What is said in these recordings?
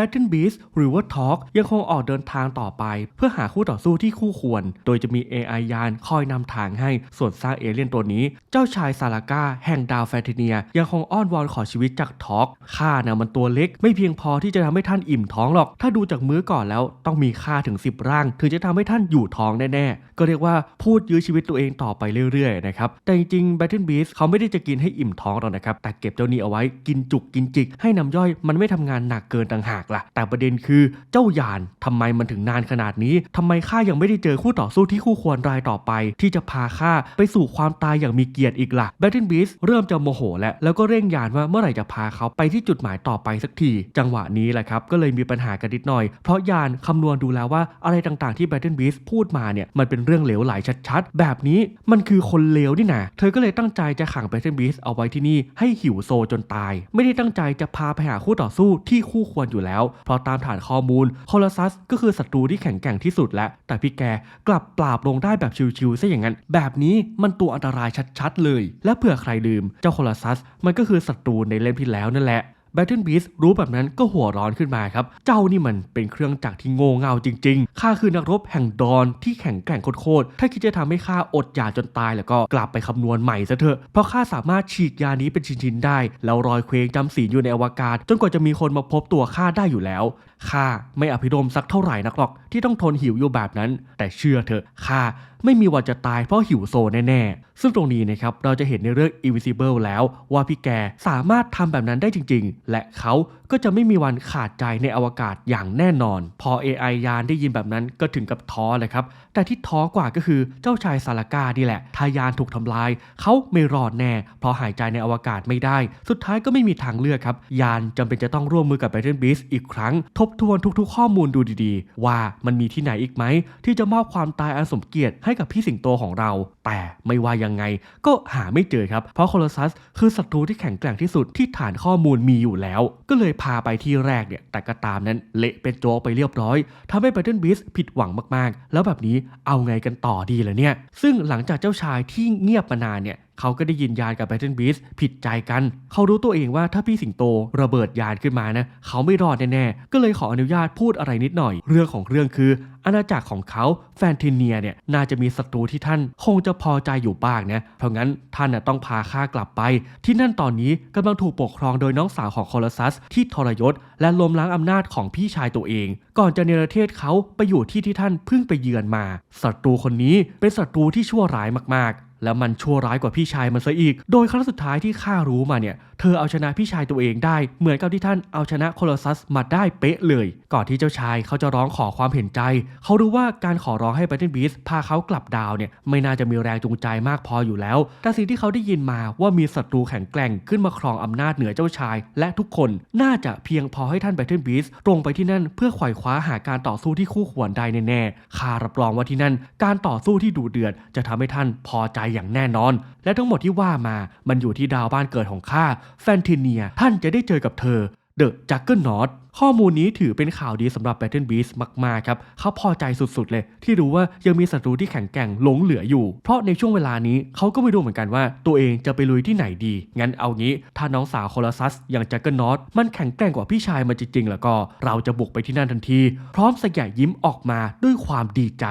Battle Beast หรือว่า Talk ยังคงออกเดินทางต่อไป เพื่อหาคู่ต่อสู้ที่คู่ควร โดยจะมี AI ยานคอยนำทางให้ ส่วนสร้างเอเลี่ยนตัวนี้ เจ้าชายซาลาก้าแห่งดาวแฟนเทเนีย ยังคงอ้อนวอนขอชีวิตจาก Talk ข้านะมันตัวเล็ก ไม่เพียงพอที่จะทำให้ท่านอิ่มท้องหรอก ถ้าดูจากมื้อก่อนแล้วต้องมีค่าถึง 10 ร่าง ถึงจะทำให้ท่านอยู่ท้องแน่ๆ ก็เรียกว่าพูดยื้อชีวิตตัวเองต่อไปเรื่อยๆนะครับ แต่จริงๆ Battle Beast เขาไม่ได้จะกินให้อิ่มท้องหรอกนะครับ แต่เก็บเจ้านี้เอาไว้กินจุกกินจิกให้น้ำย่อยมันไม่ทำงานหนักเกินต่างหากล่ะ แต่ประเด็นคือเจ้ายานทำไมมันถึงนานขนาดนี้ทำไมข้ายังไม่ได้เจอคู่ต่อสู้ที่คู่ควรรายต่อไป ที่จะพาข้าไปสู่ความตายอย่างมีเกียรติอีกล่ะ Battle Beast เริ่มจะโมโหแล้วแล้วก็เร่งยานว่าเมื่อไหร่จะพาเขาไปที่จุดหมายต่อไปสักที จังหวะนี้แหละครับ ก็เลยมีปัญหากันนิดหน่อย เพราะยานคำนวณดูแล้วว่าอะไรต่างๆที่ Battle Beast พูดมาเนี่ยมันเป็นเรื่องเหลวไหลชัดๆ แบบนี้มันคือคนเลวนี่นะเธอก็เลยตั้งใจจะขัง Battle Beast เอาไว้ที่นี่ให้หิวโซจนตาย ไม่ได้ตั้งใจจะพาไปหาคู่ต่อสู้ที่คู่ควรอยู่แล้วเพราะตามฐานข้อมูลโคลอซัสก็คือศัตรูที่แข็งแกร่งที่สุดแล้ว แต่พี่แกกลับปราบลงได้แบบชิวๆซะอย่างนั้น แบบนี้มันตัวอันตรายชัดๆเลย และเผื่อใครลืมเจ้าโคลอซัสมันก็คือศัตรูในเล่มที่แล้วนั่นแหละ Battle Beast รู้แบบนั้นก็หัวร้อนขึ้นมาครับ เจ้านี่มันเป็นเครื่องจักรที่โง่เง่าจริงๆ ข้าคือนักรบแห่งดอนที่แข็งแกร่งโคตรๆถ้าคิดจะทำให้ข้าอดอยากจนตายแล้วก็กลับไปคำนวณใหม่ซะเถอะ เพราะข้าสามารถฉีกยานี้เป็นชิ้นๆได้ แล้วรอยเคว้งจำศีลอยู่ในอวกาศ จนกว่าจะมีคนมาพบตัวข้าได้อยู่แล้ว ข้าไม่อภิรมสักเท่าไหร่นักหรอกที่ต้องทนหิวอยู่แบบนั้น แต่เชื่อเถอะข้าไม่มีวันจะตายเพราะหิวโซแน่ๆ ซึ่งตรงนี้นะครับเราจะเห็นในเรื่อง Invisible แล้วว่าพี่แกสามารถทำแบบนั้นได้จริง ๆ และเขาก็จะไม่มีวันขาดใจในอวกาศอย่างแน่นอน พอ AI ยานได้ยินแบบนั้นก็ถึงกับท้อเลยครับ แต่ที่ท้อกว่าก็คือเจ้าชายซาลากานี่แหละทายานถูกทำลาย เขาไม่รอดแน่ เพราะหายใจในอวกาศไม่ได้ สุดท้ายก็ไม่มีทางเลือกครับ ยานจำเป็นจะต้องร่วมมือกับ Battle Beast อีกครั้ง ทบทวนทุกๆ ข้อมูลดูดีๆ ว่ามันมีที่ไหนอีกไหม ที่จะมอบความตายอันสมเกียรติให้กับพี่สิงโตของเรา แต่ไม่ว่ายังไงก็หาไม่เจอครับ เพราะโคลอซัสคือศัตรูที่แข็งแกร่งที่สุดที่ฐานข้อมูลมีอยู่แล้ว ก็เลยพาไปที่แรกเนี่ยแต่ก็ตามนั้นเละเป็นโจ๊กไปเรียบร้อยทำให้ Battle Beast ผิดหวังมากๆ แล้วแบบนี้เอาไงกันต่อดีล่ะเนี่ย ซึ่งหลังจากเจ้าชายที่เงียบมานานเนี่ยเขาก็ได้ยินยานกับ Battle Beast ผิดใจกัน เขารู้ตัวเองว่าถ้าพี่สิงโตระเบิดยานขึ้นมานะ เขาไม่รอดแน่ๆ ก็เลยขออนุญาตพูดอะไรนิดหน่อย เรื่องของเรื่องคือ อาณาจักรของเขาแฟนทิเนียเนี่ยน่าจะมีศัตรูที่ท่านคงจะพอใจอยู่บ้างนะ เพราะงั้นท่านน่ะต้องพาข้ากลับไป ที่นั่นตอนนี้กำลังถูกปกครองโดยน้องสาวของโคลอซัสที่ทรยศ และล้มล้างอำนาจของพี่ชายตัวเอง ก่อนจะเนรเทศเขาไปอยู่ที่ที่ท่านเพิ่งไปเยือนมาศัตรูคนนี้เป็นศัตรูที่ชั่วร้ายมากๆ แล้วมันชั่วร้ายกว่าพี่ชายมันซะอีก โดยครั้งสุดท้ายที่ข้ารู้มาเนี่ย เธอเอาชนะพี่ชายตัวเองได้ เหมือนกับที่ท่านเอาชนะโคลอซัสมาได้เป๊ะเลย ก่อนที่เจ้าชายเขาจะร้องขอความเห็นใจ เขารู้ว่าการขอร้องให้ Battle Beast พาเขากลับดาวเนี่ย ไม่น่าจะมีแรงจูงใจมากพออยู่แล้ว แต่สิ่งที่เขาได้ยินมาว่ามีศัตรูแข็งแกร่งขึ้นมาครองอำนาจเหนือเจ้าชาย และทุกคนน่าจะเพียงพอให้ท่าน Battle Beast ตรงไปที่นั่นเพื่อไขว่คว้าหาการต่อสู้ที่คู่ควรได้แน่ๆข้ารับรองว่าที่นั่น การต่อสู้ที่ดุเดือดจะทำให้ท่านพอใจอย่างแน่นอน และทั้งหมดที่ว่ามามันอยู่ที่ดาวบ้านเกิดของข้าแฟนทิเนียท่านจะได้เจอกับเธอเดอะจักเกิลนอตข้อมูลนี้ถือเป็นข่าวดีสำหรับ Battle Beast มาก ๆ ครับ เขาพอใจสุด ๆ เลย ที่รู้ว่ายังมีศัตรูที่แข็งแกร่งหลงเหลืออยู่ เพราะในช่วงเวลานี้เขาก็ไม่รู้เหมือนกันว่า ตัวเองจะไปลุยที่ไหนดี งั้นเอางี้ ถ้าน้องสาวโคลอซัสอย่างจักเกิลนอตมันแข็งแกร่งกว่าพี่ชายมันจริง ๆ แล้วก็เราจะบุกไปที่นั่นทันที พร้อมสยายยิ้มออกมาด้วยความดีใจ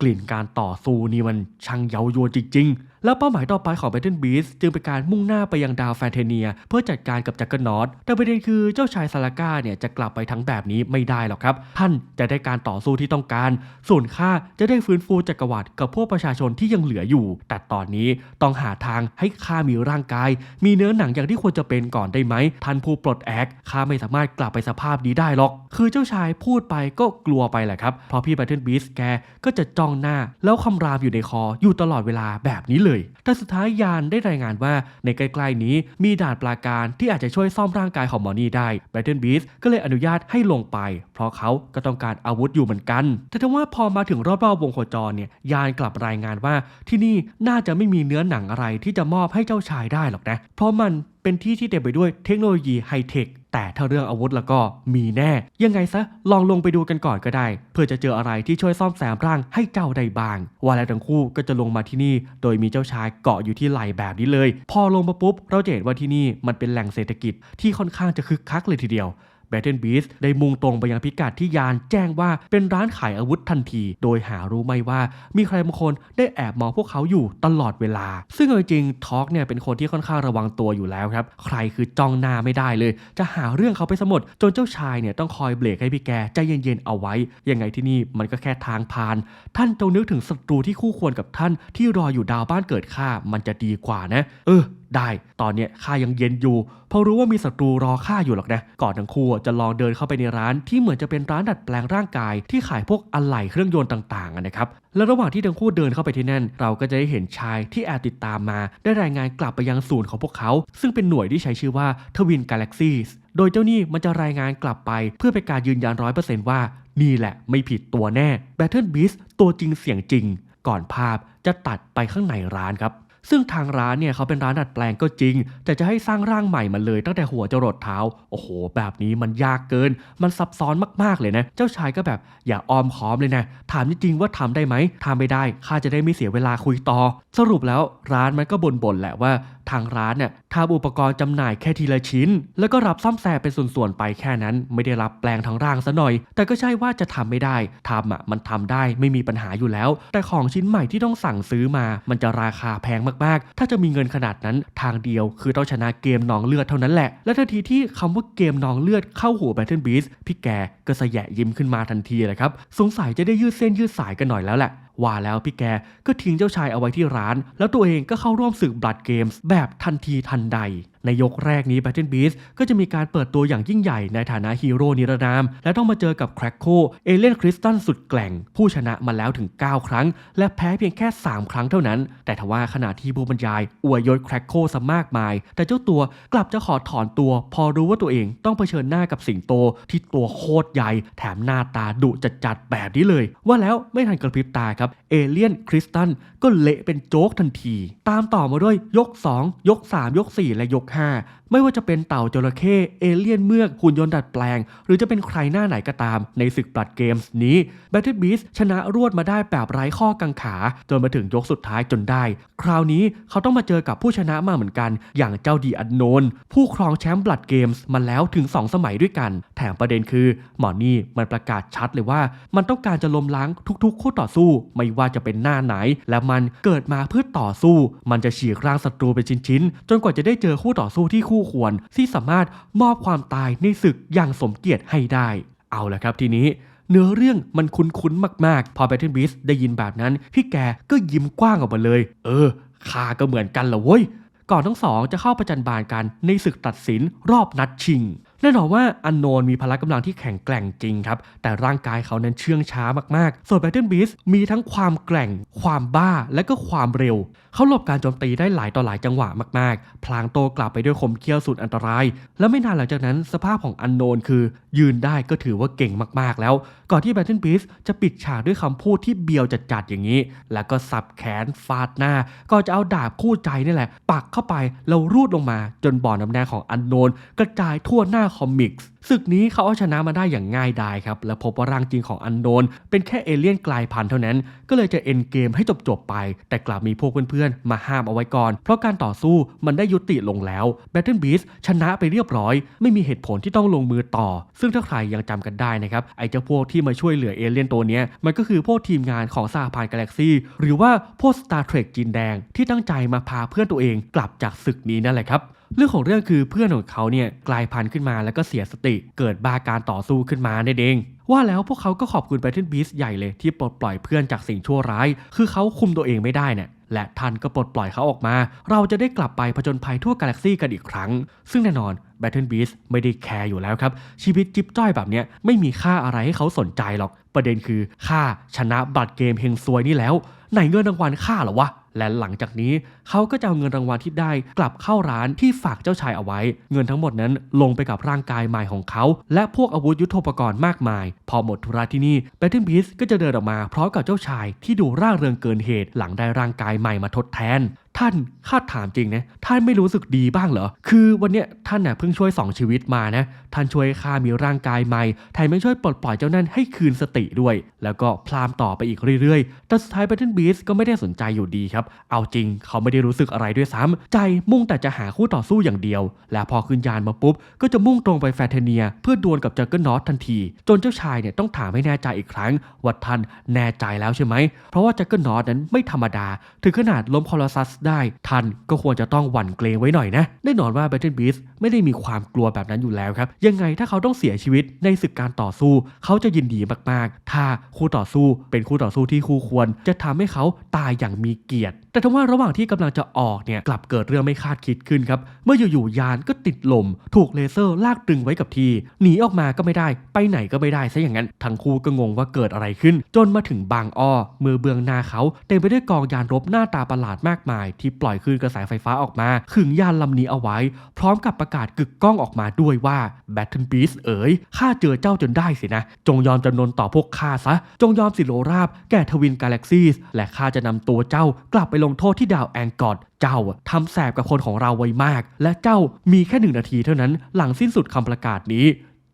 กลิ่นการต่อสู้นี่มันช่างเย้ายวนจริงๆ แล้วเป้าหมายต่อไปของ Battle Beast จึงเป็นการมุ่งหน้าไปยังดาวแฟนเทเนีย เพื่อจัดการกับจักรนอตแต่ประเด็นคือเจ้าชายซาลาก้าเนี่ยจะกลับไปทั้งแบบนี้ไม่ได้หรอกครับ ท่านจะได้การต่อสู้ที่ต้องการ ส่วนข้าจะได้ฟื้นฟูจักรวรรดิกับพวกประชาชนที่ยังเหลืออยู่ แต่ตอนนี้ต้องหาทางให้ข้ามีร่างกาย มีเนื้อหนังอย่างที่ควรจะเป็นก่อนได้ไหมท่านผู้ปลดแอกข้าไม่สามารถกลับไปสภาพนี้ได้หรอก คือเจ้าชายพูดไปก็กลัวไปแหละครับเพราะพี่ Battle Beast แกก็จะจ้องหน้า แล้วคำรามอยู่ในคออยู่ตลอดเวลาแบบนี้เลยแต่สุดท้ายยานได้รายงานว่าในใกล้ๆนี้มีด่านปลาการที่อาจจะช่วยซ่อมร่างกายของหมอนี่ได้ Battle Beast ก็เลยอนุญาตให้ลงไป เพราะเขาก็ต้องการอาวุธอยู่เหมือนกัน แต่ถ้าว่าพอมาถึงรอบๆวงโคจรเนี่ยยานกลับรายงานว่าที่นี่น่าจะไม่มีเนื้อหนังอะไรที่จะมอบให้เจ้าชายได้หรอกนะ เพราะมัน เป็นที่ที่เต็มไปด้วยเทคโนโลยีไฮเทคแต่ถ้าเรื่องอาวุธแล้วก็มีแน่ ยังไงซะลองลงไปดูกันก่อนก็ได้ เพื่อจะเจออะไรที่ช่วยซ่อมแซมร่างให้เจ้าได้บ้าง ว่าแล้วทั้งคู่ก็จะลงมาที่นี่ โดยมีเจ้าชายเกาะอยู่ที่ไหล่แบบนี้เลย พอลงมาปุ๊บเราจะเห็นว่าที่นี่มันเป็นแหล่งเศรษฐกิจที่ค่อนข้างจะคึกคักเลยทีเดียว แบทเทนบีสได้มุ่งตรงไปยังพิกัดที่ยานแจ้งว่าเป็นร้านขายอาวุธทันที โดยหารู้ไหมว่ามีใครบางคนได้แอบมองพวกเขาอยู่ตลอดเวลา ซึ่งจริงทอล์กเนี่ยเป็นคนที่ค่อนข้างระวังตัวอยู่แล้วครับ ใครคือจ้องหน้าไม่ได้เลย จะหาเรื่องเขาไปสมดจนเจ้าชายเนี่ยต้องคอยเบรกให้พี่แกใจเย็นๆเอาไว้ ยังไงที่นี่มันก็แค่ทางผ่าน ท่านจงนึกถึงศัตรูที่คู่ควรกับท่านที่รออยู่ดาวบ้านเกิดข้ามันจะดีกว่านะ เออ ได้ ตอนเนี้ยข้ายังเย็นอยู่ เพราะรู้ว่ามีศัตรูรอข้าอยู่หรอกนะ ก่อนทั้งคู่จะลองเดินเข้าไปในร้านที่เหมือนจะเป็นร้านดัดแปลงร่างกาย ที่ขายพวกอะไหล่เครื่องยนต์ต่างๆนะครับ และระหว่างที่ทั้งคู่เดินเข้าไปที่นั่น เราก็จะได้เห็นชายที่แอบติดตามมา ได้รายงานกลับไปยังศูนย์ของพวกเขา ซึ่งเป็นหน่วยที่ใช้ชื่อว่าทวินกาแล็กซี่โดยเจ้านี่มันจะรายงานกลับไป เพื่อเป็นการยืนยันร้อยเปอร์เซนต์ว่า นี่แหละไม่ผิดตัวแน่ Battle Beast ตัวจริงเสียงจริง ก่อนภาพจะตัดไปข้างในร้านครับ ซึ่งทางร้านเนี่ยเขาเป็นร้านดัดแปลงก็จริง แต่จะให้สร้างร่างใหม่มาเลยตั้งแต่หัวจรดเท้า โอ้โห แบบนี้มันยากเกิน มันซับซ้อนมากๆเลยนะ เจ้าชายก็แบบอย่าออมค้อมเลยนะ ถามจริงๆว่าทำได้ไหมทำไม่ได้ ข้าจะได้ไม่เสียเวลาคุยต่อ สรุปแล้วร้านมันก็บ่นๆแหละว่าทางร้านเนี่ยทำอุปกรณ์จำหน่ายแค่ทีละชิ้น แล้วก็รับซ่อมแซมเป็นส่วนๆไปแค่นั้น ไม่ได้รับแปลงทั้งร่างซะหน่อย แต่ก็ใช่ว่าจะทำไม่ได้ทำอะมันทำได้ไม่มีปัญหาอยู่แล้ว แต่ของชิ้นใหม่ที่ต้องสั่งซื้อมา มันจะราคาแพงมากๆ ถ้าจะมีเงินขนาดนั้นทางเดียว คือต้องชนะเกมนองเลือดเท่านั้นแหละ และทันทีที่คำว่าเกมนองเลือดเข้าหู Battle Beast พี่แกก็สแยะยิ้มขึ้นมาทันทีเลยครับสงสัยจะได้ยืดเส้นยืดสายกันหน่อยแล้วแหละ ว่าแล้วพี่แกก็ทิ้งเจ้าชายเอาไว้ที่ร้าน แล้วตัวเองก็เข้าร่วมศึกบลัดเกมส์แบบทันทีทันใด ในยกแรกนี้ Battle Beast ก็จะมีการเปิดตัวอย่างยิ่งใหญ่ในฐานะฮีโร่นิรนาม และต้องมาเจอกับแคร k โคเอเลนคริสตันสุดแกล่ง ผู้ชนะมาแล้วถึง 9 ครั้ง และแพ้เพียงแค่ 3 ครั้งเท่านั้น แต่ทว่าขณะที่ผู้บรรยาย อวยยศแคร k โคซะมากมาย แต่เจ้าตัวกลับจะขอถอนตัว พอรู้ว่าตัวเองต้องเผชิญหน้ากับสิงโตที่ตัวโคตรใหญ่ แถมหน้าตาดุจัดๆแบบนี้เลย ว่าแล้วไม่ทันกระพริบตาครับเอเลียนคริสตันก็เละเป็นโจ๊กทันที ตามต่อมาด้วยยก 2 ยก 3 ยก 4 และยก5 ไม่ว่าจะเป็นเต่าจระเข้เอเลี่ยนเมือกหุ่นยนต์ดัดแปลง หรือจะเป็นใครหน้าไหนก็ตาม ในศึกบลัดเกมส์นี้ Battle Beast ชนะรวดมาได้แบบไร้ข้อกังขา จนมาถึงยกสุดท้ายจนได้ คราวนี้เขาต้องมาเจอกับผู้ชนะมาเหมือนกัน อย่างเจ้าดีอันโนน ผู้ครองแชมป์บลัดเกมส์มาแล้วถึง 2 สมัยด้วยกัน แถมประเด็นคือหมอนี่มันประกาศชัดเลยว่า มันต้องการจะล้มล้างทุกๆคู่ต่อสู้ ไม่ว่าจะเป็นหน้าไหน และมันเกิดมาเพื่อต่อสู้ มันจะฉีกร่างศัตรูเป็นชิ้นๆจนกว่าจะได้เจอคู่ต่อสู้ที่คู่ควรที่สามารถมอบความตายในศึกอย่างสมเกียรติให้ได้ เอาละครับทีนี้เนื้อเรื่องมันคุ้นๆมากๆ พอ Battle Beast ได้ยินแบบนั้น พี่แกก็ยิ้มกว้างออกมาเลย เออข้าก็เหมือนกันละเว้ย ก่อนทั้งสองจะเข้าประจันบานกันในศึกตัดสินรอบนัดชิง แน่นอนว่าอันโนนมีพละกำลังที่แข็งแกร่งจริงครับ แต่ร่างกายเขานั้นเชื่องช้ามากๆ ส่วน Battle Beast มีทั้งความแกร่ง ความบ้า และก็ความเร็ว เขาหลบการโจมตีได้หลายต่อหลายจังหวะมากๆ พลางโตกลับไปด้วยคมเขี้ยวสุดอันตราย และไม่นานหลังจากนั้นสภาพของอันโนนคือ ยืนได้ก็ถือว่าเก่งมากๆแล้ว ก่อนที่ Battle Beast จะปิดฉากด้วยคำพูดที่เบียวจัดๆอย่างนี้ แล้วก็สับแขนฟาดหน้า ก็จะเอาดาบคู่ใจนี่แหละ ปักเข้าไปแล้วรูดลงมา จนบ่อน้ำแดงของอันโนนกระจายทั่วหน้าคอมิกส์ศึกนี้เขาเอาชนะมาได้อย่างง่ายดายครับ และพบว่าร่างจริงของอันโนนเป็นแค่เอเลี่ยนกลายพันธุ์เท่านั้น ก็เลยจะเอ็นเกมให้จบๆไป แต่กลับมีพวกเพื่อนๆ มาห้ามเอาไว้ก่อน เพราะการต่อสู้มันได้ยุติลงแล้ว Battle Beast ชนะไปเรียบร้อย ไม่มีเหตุผลที่ต้องลงมือต่อ ซึ่งถ้าใครยังจำกันได้นะครับไอ้เจ้าพวกที่มาช่วยเหลือเอเลี่ยนตัวนี้มันก็คือพวกทีมงานของสหพันธ์กาแล็กซี่หรือว่าพวก Star Trek จีนแดงที่ตั้งใจมาพาเพื่อนตัวเองกลับจากศึกนี้นั่นแหละครับ เรื่องของเรื่องคือเพื่อนของเขาเนี่ยกลายพันธุ์ขึ้นมาแล้วก็เสียสติ เกิดบาการต่อสู้ขึ้นมานั่นเอง ว่าแล้วพวกเขาก็ขอบคุณ Battle Beast ใหญ่เลยที่ปลดปล่อยเพื่อนจากสิ่งชั่วร้าย คือเขาคุมตัวเองไม่ได้เนี่ยและท่านก็ปลดปล่อยเขาออกมา เราจะได้กลับไปผจญภัยทั่วกาแล็กซี่กันอีกครั้ง ซึ่งแน่นอน Battle Beast ไม่ได้แคร์อยู่แล้วครับ ชีวิตจิ๊บจ้อยแบบเนี้ยไม่มีค่าอะไรให้เขาสนใจหรอก ประเด็นคือค่าชนะบัตรเกมเฮงซวยนี่แล้ว ไหนเงินรางวัลค่าเหรอวะ และหลังจากนี้เขาก็จะเอาเงินรางวัลที่ได้กลับเข้าร้านที่ฝากเจ้าชายเอาไว้ เงินทั้งหมดนั้นลงไปกับร่างกายใหม่ของเขา และพวกอาวุธยุทโธปกรณ์มากมาย พอหมดธุระที่นี่แบทเทิลบีสก็จะเดินออกมาพร้อมกับเจ้าชายที่ดูร่าเริงเกินเหตุหลังได้ร่างกายใหม่มาทดแทน ท่านข้าถามจริงนะท่านไม่รู้สึกดีบ้างเหรอ คือวันเนี้ยท่านน่ะเพิ่งช่วยสองชีวิตมานะท่านช่วยข้ามีร่างกายใหม่แถมยังช่วยปลดปล่อยเจ้านั่นให้คืนสติด้วย แล้วก็พลามต่อไปอีกเรื่อยๆ แต่สุดท้าย Battle Beast ก็ไม่ได้สนใจอยู่ดีครับ เอาจริงเขาไม่ได้รู้สึกอะไรด้วยซ้ำใจมุ่งแต่จะหาคู่ต่อสู้อย่างเดียว และพอขึ้นยานมาปุ๊บ ก็จะมุ่งตรงไปแฟเทเนีย เพื่อดวลกับจักเกิลนอตทันที จนเจ้าชายเนี่ยต้องถามให้แน่ใจอีกครั้งว่าท่านแน่ใจแล้วใช่ไหมเพราะว่าจักเกิลนอตนั้นไม่ธรรมดาถึงขนาดล้มคอลอซัสได้ท่านก็ควรจะต้องหวั่นเกรงไว้หน่อยนะแน่นอนว่า Battle Beast ไม่ได้มีความกลัวแบบนั้นอยู่แล้วครับ ยังไงถ้าเขาต้องเสียชีวิตในศึกการต่อสู้ เขาจะยินดีมากๆ ถ้าคู่ต่อสู้เป็นคู่ต่อสู้ที่คู่ควร จะทำให้เขาตายอย่างมีเกียรติ แต่ทว่าระหว่างที่กำลังจะออกเนี่ยกลับเกิดเรื่องไม่คาดคิดขึ้นครับ เมื่ออยู่ๆยานก็ติดลม ถูกเลเซอร์ลากตึงไว้กับทีหนีออกมาก็ไม่ได้ ไปไหนก็ไม่ได้ซะอย่างนั้นทั้งคู่ก็งงว่าเกิดอะไรขึ้น จนมาถึงบางอ้อมือเบื้องหน้าเขาเต็มไปด้วยกองยานรบหน้าตาประหลาดมากมายที่ปล่อยคลื่นกระแสไฟฟ้าออกมา ขึงยานลำนี้เอาไว้ พร้อมกับประกาศกึกก้องออกมาด้วยว่า Battle Beast เอ๋ยข้าเจอเจ้าจนได้สินะ จงยอมจำนนต่อพวกข้าซะ จงยอมสิโลราบ แก่ทวินกาแล็กซีสและข้าจะนำตัวเจ้ากลับไปลงโทษที่ดาวแองกอดเจ้าทำแสบกับคนของเราไว้มาก และเจ้ามีแค่หนึ่งนาทีเท่านั้น หลังสิ้นสุดคำประกาศนี้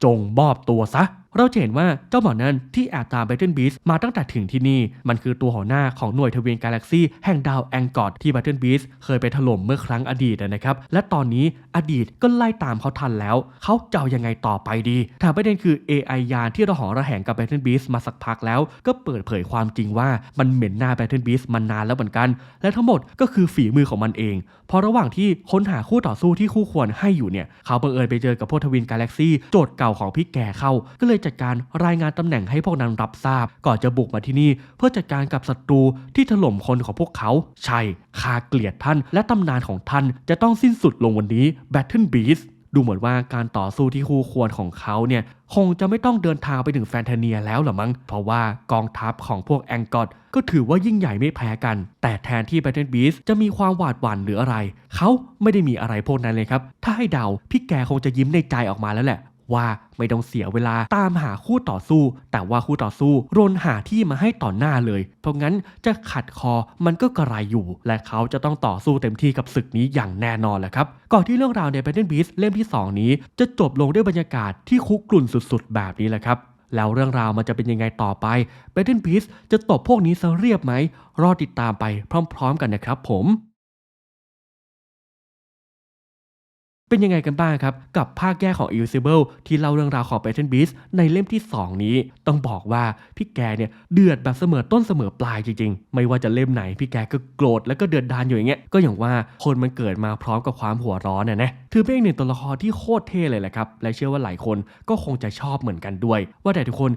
จงมอบตัวซะ เราจะเห็นว่าเจ้าหมอนั้นที่แอบตาม Battle Beast มาตั้งแต่ถึงที่นี่ มันคือตัวหัวหน้าของหน่วยทวีนกาแล็กซี่แห่งดาวแองกอดที่ Battle Beast เคยไปถล่มเมื่อครั้งอดีตนะครับ และตอนนี้อดีตก็ไล่ตามเขาทันแล้ว เขาจะเอายังไงต่อไปดีถามประเด็นคือ AI ยานที่เราหอระแหงกับ Battle Beast มาสักพักแล้ว ก็เปิดเผยความจริงว่ามันเหม็นหน้า Battle Beast มานานแล้วเหมือนกัน และทั้งหมดก็คือฝีมือของมันเองเพราะระหว่างที่ค้นหาคู่ต่อสู้ที่คู่ควรให้อยู่เนี่ยเขาบังเอิญไปเจอกับพวกทวินกาแล็กซี่โจทย์เก่าของพี่แก่เข้าก็เลยจัดการรายงานตำแหน่งให้พวกนั้นรับทราบ ก่อนจะบุกมาที่นี่ เพื่อจัดการกับศัตรูที่ถล่มคนของพวกเขา ใช่ข้าเกลียดท่าน และตำนานของท่านจะต้องสิ้นสุดลงวันนี้ Battle Beast ดูเหมือนว่าการต่อสู้ที่คู่ควรของเขาเนี่ยคงจะไม่ต้องเดินทางไปถึงแฟนเทเนียแล้วหรอมั้ง เพราะว่ากองทัพของพวกแองกอดก็ถือว่ายิ่งใหญ่ไม่แพ้กัน แต่แทนที่ Battle Beast จะมีความหวาดหวั่นหรืออะไร เขาไม่ได้มีอะไรพวกนั้นเลยครับ ถ้าให้เดา พี่แกคงจะยิ้มในใจออกมาแล้วแหละ ว่าไม่ต้องเสียเวลาตามหาคู่ต่อสู้ แต่ว่าคู่ต่อสู้รนหาที่มาให้ต่อหน้าเลย เพราะงั้นจะขัดคอมันก็กระไรอยู่ และเขาจะต้องต่อสู้เต็มที่กับศึกนี้อย่างแน่นอนแหละครับ ก่อนที่เรื่องราวใน Battle Beast เล่มที่ 2 นี้ จะจบลงด้วยบรรยากาศที่คุกกรุ่นสุดๆ แบบนี้แหละครับแล้วเรื่องราวมันจะเป็นยังไงต่อไป Battle Beast จะตบพวกนี้ซะเรียบไหม รอติดตามไปพร้อม ๆ กันนะครับผม เป็นยังไงกันบ้างครับ กับภาคแยกของ Invisible ที่เล่าเรื่องราวของ Battle Beast ในเล่มที่ 2 นี้ ต้องบอกว่าพี่แกเนี่ยเดือดแบบเสมอต้นเสมอปลายจริงๆ ไม่ว่าจะเล่มไหนพี่แกก็โกรธแล้วก็เดือดดานอยู่อย่างเงี้ยก็อย่างว่าคนมันเกิดมาพร้อมกับความหัวร้อนน่ะนะถือเป็นอีกหนึ่งตัวละครที่โคตรเท่เลยแหละครับและเชื่อว่าหลายคนก็คงจะชอบเหมือนกันด้วย ว่าแต่ทุกคน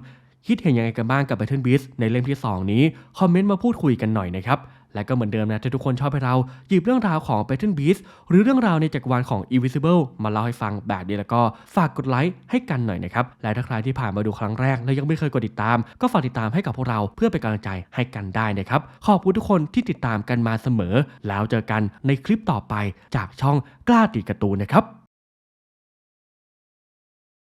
คิดเห็นยังไงกันบ้างกับ Battle Beast ในเล่มที่ 2 นี้ คอมเมนต์มาพูดคุยกันหน่อยนะครับ และก็เหมือนเดิมนะถ้าทุกคนชอบให้เราหยิบเรื่องราวของ Battle Beast หรือเรื่องราวในจักรวาลของ Invisible มาเล่าให้ฟังแบบนี้แล้วก็ฝากกดไลค์ให้กันหน่อยนะครับและถ้าใครที่ผ่านมาดูครั้งแรก แล้วยังไม่เคยกดติดตาม ก็ฝากติดตามให้กับพวกเราเพื่อเป็นกำลังใจให้กันได้นะครับขอบคุณทุกคนที่ติดตามกันมาเสมอ แล้วเจอกันในคลิปต่อไปจากช่องกล้าติดการ์ตูนนะครับ